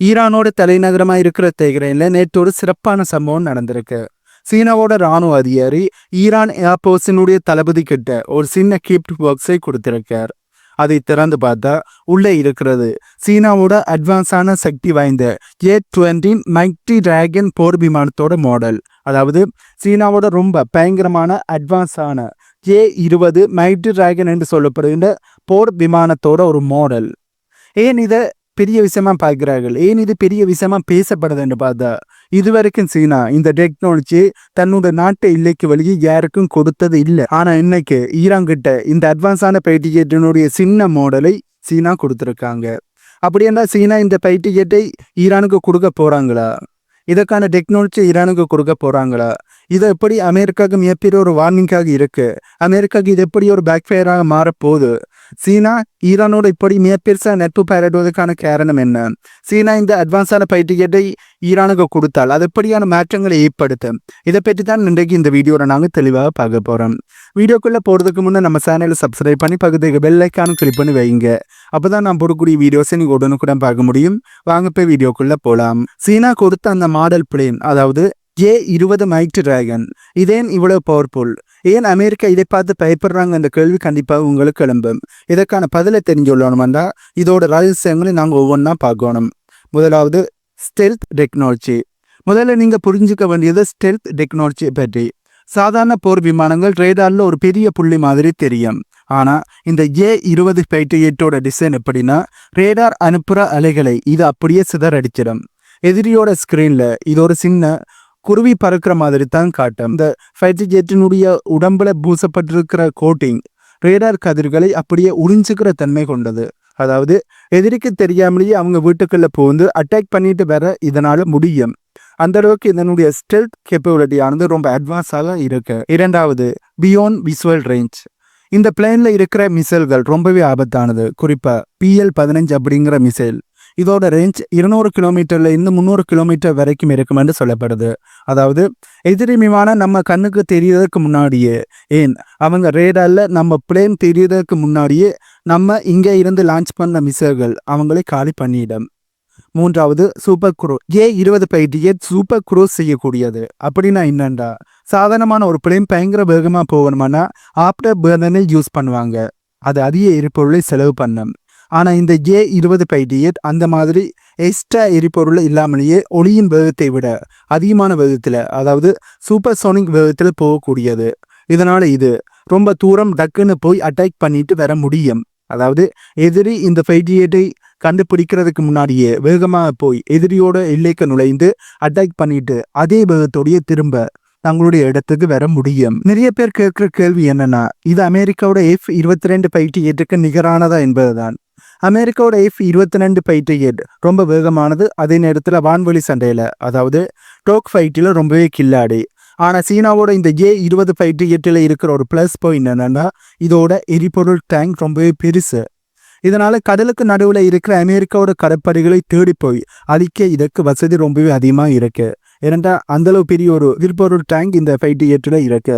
ஈரானோட தலைநகரமாக இருக்கிற தெஹ்ரானில் நேற்று ஒரு சிறப்பான சம்பவம் நடந்திருக்கு. சீனாவோட ராணுவ அதிகாரி ஈரான் ஏர்போர்ஸினுடைய தளபதி கிட்ட ஒரு சின்ன கிஃப்ட் பாக்ஸை கொடுத்திருக்கார். அதை திறந்து பார்த்தா உள்ளே இருக்கிறது. சீனாவோட அட்வான்ஸான சக்தி வாய்ந்த ஏ டுவெண்ட்டி மைக்டி டிராகன் போர் விமானத்தோட மாடல். அதாவது சீனாவோட ரொம்ப பயங்கரமான அட்வான்ஸான ஏ இருபது மைக்டி டிராகன் என்று சொல்லப்படுகின்ற போர் விமானத்தோட ஒரு மாடல். ஏன் இதை பெரிய விஷயமா பார்க்கிறார்கள். ஏன் இது பெரிய விஷயமா பேசப்படுதுன்னு பார்த்தா இதுவரைக்கும் சீனா இந்த டெக்னாலஜி தன்னோட நாட்டு இல்லைக்கு வழி யாருக்கும் கொடுத்தது இல்லை. ஆனா இன்னைக்கு ஈரான் கிட்ட இந்த அட்வான்ஸான பைட்டிகேட்டினுடைய சின்ன மாடலை சீனா கொடுத்துருக்காங்க. அப்படின்னா சீனா இந்த பைட்டிகேட்டை ஈரானுக்கு கொடுக்க போறாங்களா? இதற்கான டெக்னாலஜி ஈரானுக்கு கொடுக்க போறாங்களா? இது எப்படி அமெரிக்காவுக்கு மிகப்பெரிய ஒரு வார்னிங்காக இருக்கு? அமெரிக்காவுக்கு இது எப்படி ஒரு பேக்ஃபயராக மாறப்போகுது சீனா ஈரானோட இப்படி மிகப்பெருசாக நட்பு பயிரிடுவதற்கான காரணம் என்ன? சீனா இந்த அட்வான்ஸான பயிற்சியத்தை ஈரானுக்கு கொடுத்தால் அது எப்படியான மாற்றங்களை ஏற்படுத்தும்? இதை பற்றி தான் இன்றைக்கு இந்த வீடியோவில் நாங்கள் தெளிவாக பார்க்க போகிறோம் வீடியோக்குள்ளே போகிறதுக்கு முன்னே நம்ம சேனலை சப்ஸ்கிரைப் பண்ணி பக்கத்துக்கு பெல் கிளிக் பண்ணி வைங்க. அப்போ தான் நான் போடக்கூடிய வீடியோஸை நீங்கள் உடனுக்குடன் பார்க்க முடியும். வாங்க போய் வீடியோக்குள்ளே போகலாம் சீனா கொடுத்த அந்த மாடல் பிளேன் அதாவது ஏ இருபது மைக் டிராகன் இதேன் இவ்வளவு பவர்ஃபுல் ஏன் அமெரிக்கா இதை பார்த்து பயப்படுறாங்க என்ற கேள்வி கண்டிப்பாக உங்களுக்கு எழும்பும். இதற்கான பதிலை தெரிஞ்சுள்ளணும்னா இதோட ரகசியங்களை நாங்கள் ஒவ்வொன்றா பார்க்கணும். முதலாவது ஸ்டெல்த் டெக்னாலஜி முதல்ல நீங்கள் புரிஞ்சுக்க வேண்டியது ஸ்டெல்த் டெக்னாலஜியை பற்றி. சாதாரண போர் விமானங்கள் ரேடாரில் ஒரு பெரிய புள்ளி மாதிரி தெரியும். ஆனால் இந்த ஏ இருபது ஃபைட்டர் எட்டோட டிசைன் எப்படின்னா ரேடார் அனுப்புகிற அலைகளை இது அப்படியே சிதறடிச்சிடும். எதிரியோட ஸ்க்ரீனில் இது ஒரு சின்ன குருவி பறக்கிற மாதிரி தான் காட்டும். இந்த ஃபைட்டர் ஜெட்டினுடைய உடம்புல பூசப்பட்டிருக்கிற கோட்டிங் ரேடார் கதிர்களை அப்படியே உறிஞ்சுக்கிற தன்மை கொண்டது. அதாவது எதிரிக்கு தெரியாமலேயே அவங்க வீட்டுக்குள்ளே புகுந்து அட்டாக் பண்ணிட்டு வர இதனால் முடியும். அந்த அளவுக்கு இதனுடைய ஸ்டெல்த் கேப்பபிலிட்டியானது ரொம்ப அட்வான்ஸாக இருக்கு. இரண்டாவது பியாண்ட் விசுவல் ரேஞ்ச் இந்த பிளேனில் இருக்கிற மிசைல்கள் ரொம்பவே ஆபத்தானது. குறிப்பாக பிஎல் பதினஞ்சு அப்படிங்கிற மிசைல் இதோட ரேஞ்ச் இருநூறு கிலோமீட்டர்ல இருந்து முந்நூறு கிலோமீட்டர் வரைக்கும் இருக்கும் என்று சொல்லப்படுது. அதாவது எதிரி விமானம் நம்ம கண்ணுக்கு தெரியறதுக்கு முன்னாடியே ஏன்? அவங்க ரேடார்ல நம்ம பிளேன் தெரியறதுக்கு முன்னாடியே நம்ம இங்கே இருந்து லான்ச் பண்ண மிசைல்கள் அவங்களை காலி பண்ணிடும். மூன்றாவது சூப்பர் குரூஸ் ஏ இருபது பைட்டியே சூப்பர் குரோஸ் செய்யக்கூடியது. அப்படின்னா என்னண்டா? சாதாரணமான ஒரு பிளேன் பயங்கர வேகமாக போகணுமானா ஆப்டர் பேர்னனை யூஸ் பண்ணுவாங்க. அது அதிக எரிபொருளை செலவு பண்ணும். ஆனால் இந்த ஏ இருபது பைட்டியட் அந்த மாதிரி எக்ஸ்ட்ரா எரிபொருள் இல்லாமலேயே ஒளியின் வேகத்தை விட அதிகமான வேகத்தில் அதாவது சூப்பர் சோனிக் வேகத்தில் போகக்கூடியது. இதனால் இது ரொம்ப தூரம் டக்குன்னு போய் அட்டாக் பண்ணிட்டு வர முடியும். அதாவது எதிரி இந்த ஃபைட்டியேட்டை கண்டுபிடிக்கிறதுக்கு முன்னாடியே வேகமாக போய் எதிரியோட எல்லைக்கு நுழைந்து அட்டாக் பண்ணிட்டு அதே வேகத்தோடைய திரும்ப தங்களுடைய இடத்துக்கு வர முடியும். நிறைய பேர் கேட்குற கேள்வி என்னன்னா இது அமெரிக்காவோட எஃப் இருபத்தி ரெண்டு பைட்டி ஏற்றுக்கு நிகரானதா என்பதுதான். அமெரிக்காவோட எஃப் இருபத்தி ரெண்டு பைட்டி எட் ரொம்ப வேகமானது. அதே நேரத்தில் வான்வெளி சண்டையில் அதாவது டோக் ஃபைட்டில் ரொம்பவே கில்லாடி. ஆனால் சீனாவோட இந்த ஏ இருபது ஃபைட்டு எட்டில் இருக்கிற ஒரு ப்ளஸ் பாயிண்ட் என்னென்னா இதோட எரிபொருள் டேங்க் ரொம்பவே பெருசு. இதனால் கடலுக்கு நடுவில் இருக்கிற அமெரிக்காவோட கடற்படைகளை தேடி போய் அழிக்க இதற்கு வசதி ரொம்பவே அதிகமாக இருக்கு. ஏனென்றால் அந்தளவு பெரிய ஒரு எரிபொருள் டேங்க் இந்த ஃபைட்டு ஜெட்டில் இருக்கு.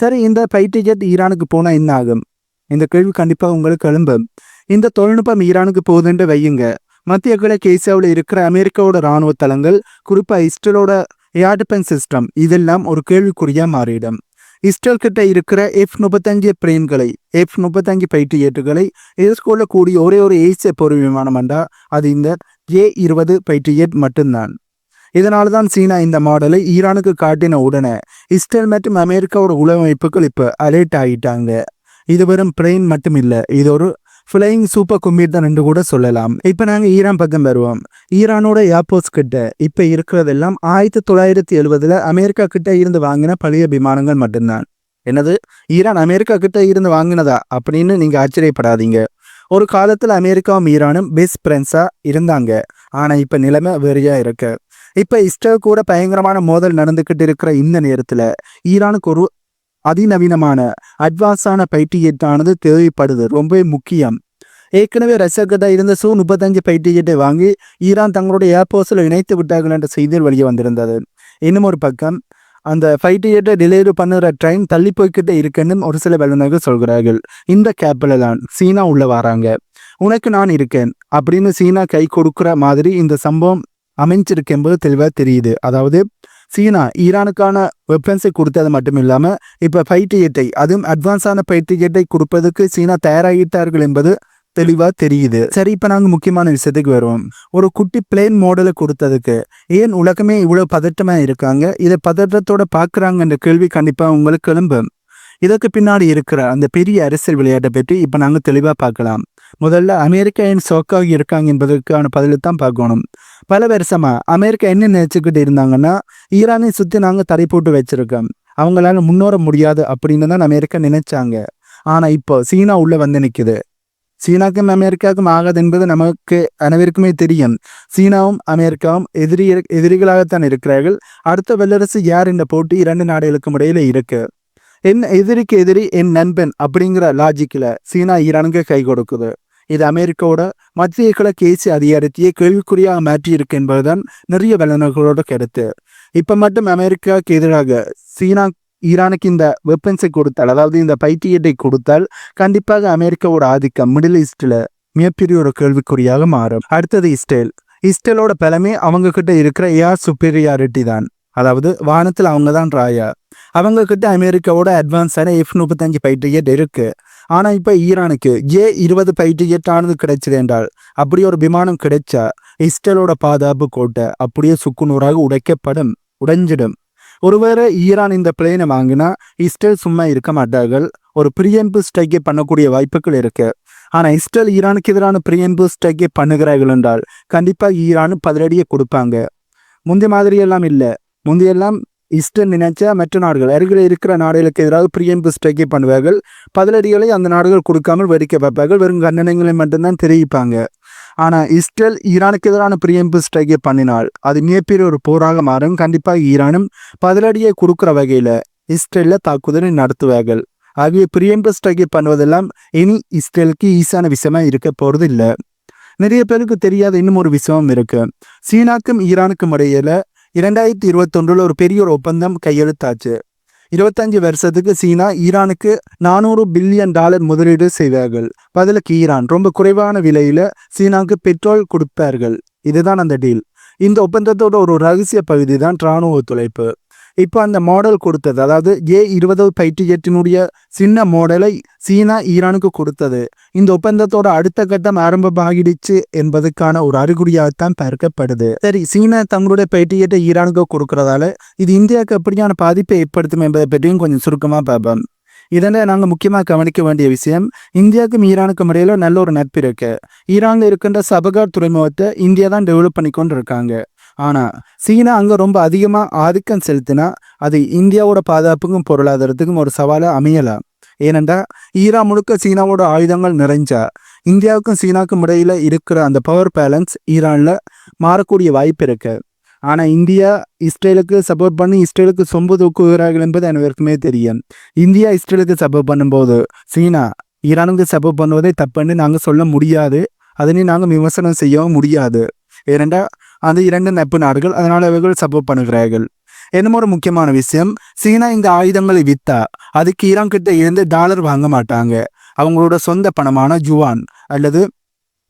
சரி இந்த ஃபைட்டு ஜெட் ஈரானுக்கு போனால் என்ன ஆகும்? இந்த கேள்வி கண்டிப்பாக உங்களுக்கு எழும்பும். இந்த தொழில்நுட்பம் ஈரானுக்கு போகுதுன்னு வையுங்க. மத்திய கிழக்கு ஏசியாவில் இருக்கிற அமெரிக்காவோட இராணுவ தளங்கள் குறிப்பாக இஸ்ரேலோட ஏர் டிஃபென்ஸ் சிஸ்டம் இதெல்லாம் ஒரு கேள்விக்குறியாக மாறிடும். இஸ்ரேல் கிட்ட இருக்கிற எஃப் முப்பத்தஞ்சு பிளேன்களை எஃப் முப்பத்தஞ்சு பயிற்று ஏற்றுகளை எதிர்கொள்ளக்கூடிய ஒரே ஒரு ஏசிய போர் விமானம் என்றால் அது இந்த ஏ இருபது பயிற்சி ஏட் மட்டும்தான். இதனால தான் சீனா இந்த மாடலை ஈரானுக்கு காட்டின உடனே இஸ்ரேல் மற்றும் அமெரிக்காவோட உளவமைப்புகள் இப்போ அலர்ட் ஆகிட்டாங்க இது வெறும் பிரெயின் மட்டும் இல்லை இது ஒரு ஃப்ளையிங் சூப்பர் கும்பீர் தான் என்று கூட சொல்லலாம். இப்போ நாங்கள் ஈரான் பக்கம் வருவோம். ஈரானோட ஏர்போர்ட்ஸ் கிட்ட இப்போ இருக்கிறதெல்லாம் ஆயிரத்தி தொள்ளாயிரத்தி எழுபதில் அமெரிக்கா கிட்ட இருந்து வாங்கின பழைய விமானங்கள் மட்டும்தான். என்னது? ஈரான் அமெரிக்கா கிட்ட இருந்து வாங்கினதா? அப்படின்னு நீங்கள் ஆச்சரியப்படாதீங்க. ஒரு காலத்தில் அமெரிக்காவும் ஈரானும் பெஸ்ட் ஃப்ரெண்ட்ஸாக இருந்தாங்க. ஆனால் இப்போ நிலைமை வெறியாக இருக்கு. இப்போ இஸ்ரேல் கூட பயங்கரமான மோதல் நடந்துக்கிட்டு இருக்கிற இந்த நேரத்தில் ஈரானுக்கு ஒரு அதிநவீனமான அட்வான்ஸான பைட்டியேட்டானது தேவைப்படுது. ரொம்பவே முக்கியம். ஏற்கனவே ரஷ்யாக்கிட்ட இருந்த சூ முப்பத்தஞ்சு பைட்டியேட்டை வாங்கி ஈரான் தங்களுடைய ஏர்போர்ஸில் இணைத்து விட்டார்கள் என்ற செய்திகள் வெளியே வந்திருந்தது. இன்னும் ஒரு பக்கம் அந்த ஃபைட்டியேட்டை டெலிவரி பண்ணுற ட்ரெயின் தள்ளி போய்கிட்டே இருக்குன்னு ஒரு சில வல்லுநர்கள் சொல்கிறார்கள். இந்த கேப்பில் தான் சீனா உள்ளே வராங்க. உனக்கு நான் இருக்கேன். அப்படின்னு சீனா கை கொடுக்குற மாதிரி இந்த சம்பவம் அமைஞ்சிருக்கு என்பது தெளிவாக தெரியுது. அதாவது சீனா ஈரானுக்கான வெப்பன்ஸை கொடுத்தது மட்டும் இல்லாமல் இப்போ ஃபைட்டு ஜெட்டை அதுவும் அட்வான்ஸான ஃபைட்டு ஜெட்டை கொடுப்பதற்கு சீனா தயாராகிட்டார்கள் என்பது தெளிவாக தெரியுது. சரி இப்போ நாங்கள் முக்கியமான விஷயத்துக்கு வருவோம். ஒரு குட்டி பிளேன் மாடலை கொடுத்ததுக்கு. ஏன் உலகமே இவ்வளோ பதட்டமாக இருக்காங்க? இதை பதட்டத்தோட பார்க்குறாங்கன்ற கேள்வி கண்டிப்பாக உங்களுக்கு கிளம்பும். இதற்கு பின்னாடி இருக்கிற அந்த பெரிய அரசியல் விளையாட்டை பற்றி இப்போ நாங்கள் தெளிவாக பார்க்கலாம். முதல்ல அமெரிக்கா ஏன் சோக்காகி இருக்காங்க என்பதற்கான பதிலை தான் பார்க்கணும். பல வருஷமா அமெரிக்கா என்ன நினைச்சுக்கிட்டு இருந்தாங்கன்னா ஈரானை சுற்றி நாங்கள் தடை போட்டு வச்சிருக்கோம். அவங்களால முன்னோர முடியாது அப்படின்னு தான் அமெரிக்கா நினைச்சாங்க. ஆனால் இப்போ சீனா உள்ள வந்து நிற்குது சீனாக்கும் அமெரிக்காவுக்கும் ஆகாது என்பது நமக்கு அனைவருக்குமே தெரியும். சீனாவும் அமெரிக்காவும் எதிரி எதிரிகளாகத்தான் இருக்கிறார்கள். அடுத்த வல்லரசு யார் என்ற போட்டி இரண்டு நாடுகளுக்கும் இடையில இருக்கு. என் எதிரிக்கு எதிரி என் நண்பன் அப்படிங்கிற லாஜிக்கில் சீனா ஈரானுக்கு கை கொடுக்குது. இது அமெரிக்காவோட மத்திய கிழக்கு ஏசிய அதிகாரத்தையே கேள்விக்குறியாக மாற்றியிருக்கு என்பதுதான் நிறைய வல்லுநர்களோட கருத்து. இப்போ மட்டும் அமெரிக்காவுக்கு எதிராக சீனா ஈரானுக்கு இந்த வெப்பன்ஸை கொடுத்தால் அதாவது இந்த பைத்தியத்தை கொடுத்தால் கண்டிப்பாக அமெரிக்காவோட ஆதிக்கம் மிடில் ஈஸ்டில் மிகப்பெரிய ஒரு கேள்விக்குறியாக மாறும். அடுத்தது இஸ்ரேல். இஸ்ரேலோட பலமே அவங்க கிட்ட இருக்கிற ஏஆர் சுப்பீரியாரிட்டி தான். அதாவது வானத்தில் அவங்க தான் ராயா. அவங்க கிட்ட அமெரிக்காவோட அட்வான்ஸான எஃப் முப்பத்தஞ்சு ஃபைட்டர் இருக்குது ஆனால் இப்போ ஈரானுக்கு ஏ இருபது ஃபைட்டர் ஜெட் ஆனது கிடைச்சது என்றால் அப்படி ஒரு விமானம் கிடைச்சா இஸ்ரேலோட பாதுகாப்பு கோட்டை அப்படியே சுக்குநூறாக உடைக்கப்படும் உடைஞ்சிடும். ஒருவேளை ஈரான் இந்த பிளேனை வாங்கினா இஸ்ரேல் சும்மா இருக்க மாட்டார்கள் ஒரு பிரியம்பு ஸ்ட்ரைக்கை பண்ணக்கூடிய வாய்ப்புகள் இருக்கு. ஆனா இஸ்ரேல் ஈரானுக்கு எதிரான பிரியம்பு ஸ்ட்ரைக்கை பண்ணுகிறார்கள் என்றால் கண்டிப்பாக ஈரான் பதிலடியை கொடுப்பாங்க. முந்தைய மாதிரி எல்லாம் இல்லை. முந்தையெல்லாம் இஸ்ரேல் நினைச்ச மற்ற நாடுகள் அருகில் இருக்கிற நாடுகளுக்கு எதிராக பிரியம்பு ஸ்ட்ரைக்கை பண்ணுவார்கள். பதிலடிகளை அந்த நாடுகள் கொடுக்காமல் வெடிக்க பார்ப்பார்கள் வெறும் கண்டனங்களை மட்டும்தான் தெரிவிப்பாங்க. ஆனால் இஸ்ரேல் ஈரானுக்கு எதிரான பிரியம்பு ஸ்ட்ரைக்கை பண்ணினால் அது மிகப்பெரிய ஒரு போராக மாறும். கண்டிப்பாக ஈரானும் பதிலடியை கொடுக்குற வகையில் இஸ்ரேலில் தாக்குதலை நடத்துவார்கள். ஆகிய பிரியம்பு ஸ்ட்ரைக்கை பண்ணுவதெல்லாம் இனி இஸ்ரேலுக்கு ஈஸான விஷயமா இருக்க போகிறது இல்லை நிறைய பேருக்கு தெரியாத இன்னும் ஒரு விஷயமும் இருக்கு. சீனாக்கும் ஈரானுக்கும் இடையில இரண்டாயிரத்தி இருபத்தொன்றில் ஒரு பெரிய ஒரு ஒப்பந்தம் கையெழுத்தாச்சு. இருபத்தஞ்சு வருஷத்துக்கு சீனா ஈரானுக்கு நானூறு பில்லியன் டாலர் முதலீடு செய்வார்கள் பதிலுக்கு ஈரான் ரொம்ப குறைவான விலையில் சீனாவுக்கு பெட்ரோல் கொடுப்பார்கள். இதுதான் அந்த டீல். இந்த ஒப்பந்தத்தோட ஒரு ரகசிய பகுதி தான் இராணுவ ஒத்துழைப்பு. இப்போ அந்த மாடல் கொடுத்தது அதாவது ஏ இருபது பயிற்சி ஜெட்டினுடைய சின்ன மாடலை சீனா ஈரானுக்கு கொடுத்தது. இந்த ஒப்பந்தத்தோட அடுத்த கட்டம் ஆரம்பமாகிடுச்சு என்பதற்கான ஒரு அறிகுறியாகத்தான் பார்க்கப்படுது. சரி சீனா தங்களுடைய பயிற்சி ஜெட்டை ஈரானுக்கு கொடுக்கறதால இது இந்தியாவுக்கு எப்படியான பாதிப்பை ஏற்படுத்தும் என்பதை பற்றியும் கொஞ்சம் சுருக்கமாக பார்ப்போம். இதனை நாங்கள் முக்கியமாக கவனிக்க வேண்டிய விஷயம் இந்தியாவுக்கும் ஈரானுக்கும் இடையில நல்ல ஒரு நட்பு இருக்கு ஈரானில் இருக்கின்ற சபகார் துறைமுகத்தை இந்தியா தான் டெவலப் பண்ணி கொண்டு இருக்காங்க ஆனால் சீனா அங்கே ரொம்ப அதிகமாக ஆதிக்கம் செலுத்தினா அது இந்தியாவோட பாதுகாப்புக்கும் பொருளாதாரத்துக்கும் ஒரு சவாலாக அமையலாம் ஏனென்றா ஈரான் முழுக்க சீனாவோட ஆயுதங்கள் நிறைஞ்சா இந்தியாவுக்கும் சீனாவுக்கும் இடையில் இருக்கிற அந்த பவர் பேலன்ஸ் ஈரானில் மாறக்கூடிய வாய்ப்பு இருக்கு. ஆனால் இந்தியா இஸ்ரேலுக்கு சப்போர்ட் பண்ணி இஸ்ரேலுக்கு சொம்பு தூக்குகிறார்கள் என்பது அனைவருக்குமே தெரியும். இந்தியா இஸ்ரேலுக்கு சப்போர்ட் பண்ணும்போது சீனா ஈரானுக்கு சப்போர்ட் பண்ணுவதை தப்புன்னு நாங்கள் சொல்ல முடியாது. அதனை நாங்கள் விமர்சனம் செய்யவும் முடியாது. ஏனென்றால் அந்த இரண்டு நட்பு நாடுகள் அதனால் அவர்கள் சப்போர்ட் பண்ணுகிறார்கள். என்னமோ ஒரு முக்கியமான விஷயம் சீனா இந்த ஆயுதங்களை வித்தா அதுக்கு ஈரான் கிட்ட இருந்து டாலர் வாங்க மாட்டாங்க. அவங்களோட சொந்த பணமான ஜுவான் அல்லது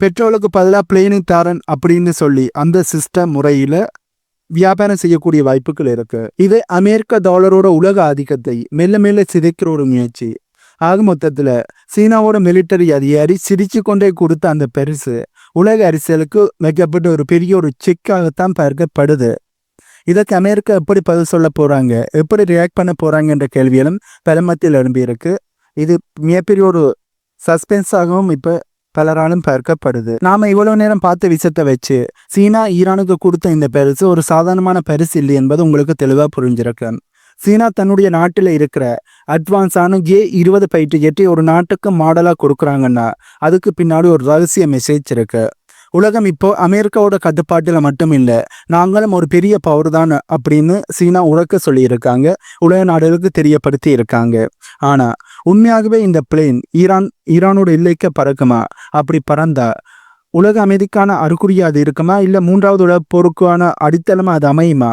பெட்ரோலுக்கு பதிலாக பிளேனு தாரன் அப்படின்னு சொல்லி அந்த சிஸ்டம் முறையில் வியாபாரம் செய்யக்கூடிய வாய்ப்புகள் இருக்கு. இது அமெரிக்க டாலரோட உலக ஆதிக்கத்தை மெல்ல மெல்ல சிதைக்கிற ஒரு முயற்சி. ஆக மொத்தத்தில் சீனாவோட மிலிட்டரி அதிகாரி சிரிச்சு கொண்டே கொடுத்த அந்த பெருசு உலக அரசியலுக்கு வைக்கப்பட்ட ஒரு பெரிய ஒரு செக்காகத்தான் பார்க்கப்படுது. இதற்கு அமெரிக்கா எப்படி பதில் சொல்ல போகிறாங்க எப்படி ரியாக்ட் பண்ண போகிறாங்கன்ற கேள்வியிலும் பலமத்தில் எழும்பியிருக்கு இது மிகப்பெரிய ஒரு சஸ்பென்ஸாகவும் இப்போ பலராலும் பார்க்கப்படுது. நாம இவ்வளவு நேரம் பார்த்த விஷயத்தை வச்சு சீனா ஈரானுக்கு கொடுத்த இந்த பரிசு ஒரு சாதாரணமான பரிசு இல்லை என்பது உங்களுக்கு தெளிவாக புரிஞ்சிருக்கு சீனா தன்னுடைய நாட்டில் இருக்கிற அட்வான்ஸான ஏ இருபது பயிற்று ஜெட்டை ஒரு நாட்டுக்கு மாடலாக கொடுக்குறாங்கன்னா அதுக்கு பின்னாடி ஒரு ரகசிய மெசேஜ் இருக்கு. உலகம் இப்போ அமெரிக்காவோட கட்டுப்பாட்டில் மட்டும் இல்லை நாங்களும் ஒரு பெரிய பவர் தான் அப்படின்னு சீனா உறக்க சொல்லியிருக்காங்க உலக நாடுகளுக்கு தெரியப்படுத்தி இருக்காங்க. ஆனால் உண்மையாகவே இந்த பிளேன் ஈரான் ஈரானோட எல்லைக்கு பறக்குமா? அப்படி பறந்தா உலக அமைதிக்கான அறிகுறியா அது இருக்குமா? இல்லை மூன்றாவது உலக போருக்கான அடித்தளமாக அது அமையுமா?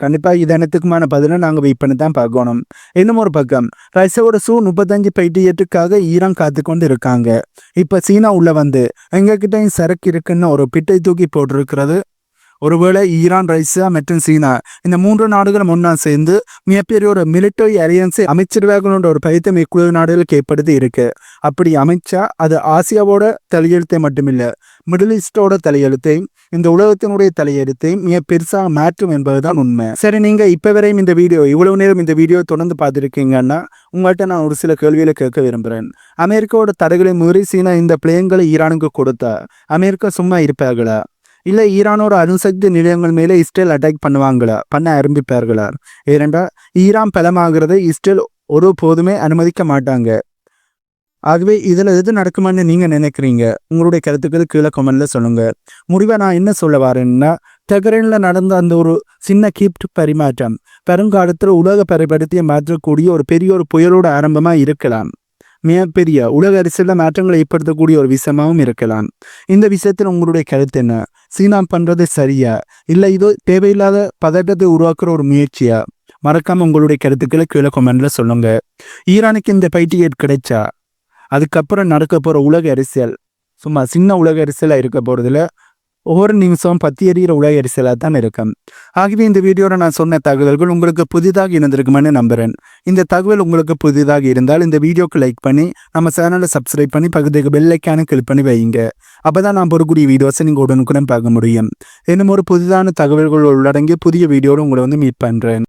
கண்டிப்பாக இது அனைத்துக்குமான பதிலை நாங்கள் வெயிட் பண்ணி தான் பார்க்கணும். இன்னும் ஒரு பக்கம் ரஷ்யாவோட சூ முப்பத்தஞ்சு பைட்டியேட்டுக்காக ஈரான் காத்து கொண்டு இருக்காங்க. இப்போ சீனா உள்ளே வந்து எங்ககிட்ட சரக்கு இருக்குன்னு ஒரு பிட்டை தூக்கி போட்டிருக்கிறது. ஒருவேளை ஈரான் ரஷ்யா மற்றும் சீனா இந்த மூன்று நாடுகளும் ஒன்றா சேர்ந்து மிகப்பெரிய ஒரு மிலிட்டரி அலையன்ஸை அமைச்சிருவார்களோட ஒரு பயத்தை இக்குழு நாடுகளுக்கு ஏற்படுத்தி இருக்கு. அப்படி அமைச்சா அது ஆசியாவோட தலையெழுத்தை மட்டுமில்லை மிடில் ஈஸ்டோட தலையெழுத்தையும் இந்த உலகத்தினுடைய தலையெழுத்தையும் மிக பெருசாக மாற்றும் என்பதுதான் உண்மை. சரி நீங்க இப்ப வரையும் இந்த வீடியோ இவ்வளவு நேரம் இந்த வீடியோ தொடர்ந்து பார்த்துருக்கீங்கன்னா உங்கள்கிட்ட நான் ஒரு சில கேள்விகளை கேட்க விரும்புகிறேன் அமெரிக்காவோட தடைகளை மீறி சீனா இந்த பிளேன்களை ஈரானுக்கு கொடுத்தா அமெரிக்கா சும்மா இருப்பார்களா? இல்லை ஈரானோட அணுசக்தி நிலையங்கள் மேலே இஸ்ரேல் அட்டாக் பண்ணுவாங்களா? பண்ண ஆரம்பிப்பார்களா? ஏனென்றால் ஈரான் பலமாகிறதை இஸ்ரேல் ஒரு போதுமே அனுமதிக்க மாட்டாங்க. ஆகவே இதில் எது நடக்குமான்னு நீங்கள் நினைக்கிறீங்க? உங்களுடைய கருத்துக்கள் கீழே கமெண்ட்ல சொல்லுங்கள் முடிவை நான் என்ன சொல்ல வரேன்னா டெகரனில் நடந்த அந்த ஒரு சின்ன கிஃப்ட் பரிமாற்றம் பெருங்காலத்தில் உலக பரிபடுத்தியை மாற்றக்கூடிய ஒரு பெரிய ஒரு புயலோட ஆரம்பமாக இருக்கலாம். மிகப்பெரிய உலக அரசியலில் மாற்றங்களை ஏற்படுத்தக்கூடிய ஒரு விஷயமாகவும் இருக்கலாம். இந்த விஷயத்தில் உங்களுடைய கருத்து என்ன? சீனா பண்றது சரியா? இல்லை இதோ தேவையில்லாத பதட்டத்தை உருவாக்குற ஒரு முயற்சியா? மறக்காம உங்களுடைய கருத்துக்களை கீழே கொமெண்ட்ல சொல்லுங்க. ஈரானுக்கு இந்த பைட்டிகேட் கிடைச்சா? அதுக்கப்புறம் நடக்க போற உலக அரசியல் சும்மா சின்ன உலக அரசியலா இருக்க போறதுல ஒவ்வொரு நிமிஷம் பத்தி எறிகிற உலக அரசியலாக தான் இருக்கும். ஆகவே இந்த வீடியோவில் நான் சொன்ன தகவல்கள் உங்களுக்கு புதிதாக இருந்திருக்குமென்னு நம்புகிறேன். இந்த தகவல் உங்களுக்கு புதிதாக இருந்தால் இந்த வீடியோக்கு லைக் பண்ணி நம்ம சேனலை சப்ஸ்கிரைப் பண்ணி பக்கத்துக்கு பெல்லைக்கான கிளிக் பண்ணி வைங்க அப்போ தான் நான் பொறுக்கூடிய வீடியோஸை நீங்கள் உடனுக்குடன் பார்க்க முடியும். இன்னும் ஒரு புதிதான தகவல்கள் உள்ளடங்கிய புதிய வீடியோவில் உங்களை வந்து மீட் பண்ணுறேன்